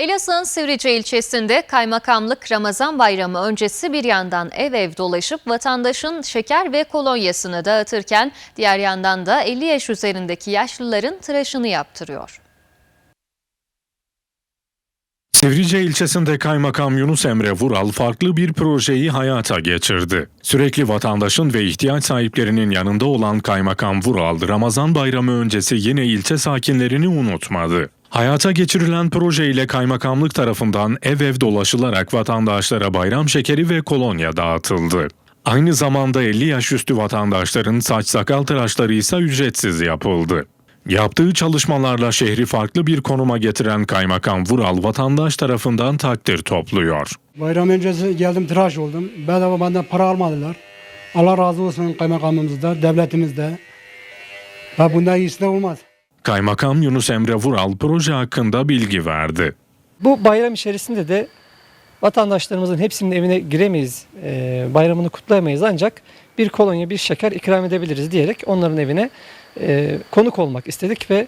Elazığ'ın Sivrice ilçesinde kaymakamlık Ramazan bayramı öncesi bir yandan ev ev dolaşıp vatandaşın şeker ve kolonyasını dağıtırken diğer yandan da 50 yaş üzerindeki yaşlıların tıraşını yaptırıyor. Sivrice ilçesinde Kaymakam Yunus Emre Vural farklı bir projeyi hayata geçirdi. Sürekli vatandaşın ve ihtiyaç sahiplerinin yanında olan Kaymakam Vural, Ramazan bayramı öncesi yine ilçe sakinlerini unutmadı. Hayata geçirilen proje ile kaymakamlık tarafından ev ev dolaşılarak vatandaşlara bayram şekeri ve kolonya dağıtıldı. Aynı zamanda 50 yaş üstü vatandaşların saç sakal tıraşları ise ücretsiz yapıldı. Yaptığı çalışmalarla şehri farklı bir konuma getiren Kaymakam Vural vatandaş tarafından takdir topluyor. Bayram öncesi geldim tıraş oldum. Bedava benden para almadılar. Allah razı olsun kaymakamımızda, devletimizde. Ve bundan iyisi de olmaz. Kaymakam Yunus Emre Vural proje hakkında bilgi verdi. Bu bayram içerisinde de vatandaşlarımızın hepsinin evine giremeyiz, e, bayramını kutlayamayız ancak bir kolonya, bir şeker ikram edebiliriz diyerek onların evine e, konuk olmak istedik ve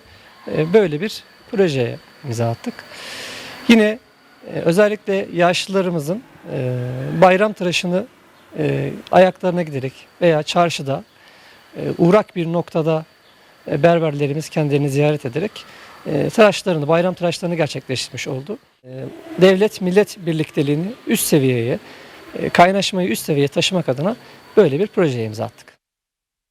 e, böyle bir projeye imza attık. Yine özellikle yaşlılarımızın bayram tıraşını ayaklarına giderek veya çarşıda uğrak bir noktada berberlerimiz kendilerini ziyaret ederek e, tıraşlarını, bayram tıraşlarını gerçekleştirmiş oldu. E, Devlet millet birlikteliğini üst seviyeye, e, kaynaşmayı üst seviyeye taşımak adına böyle bir projeye imza attık.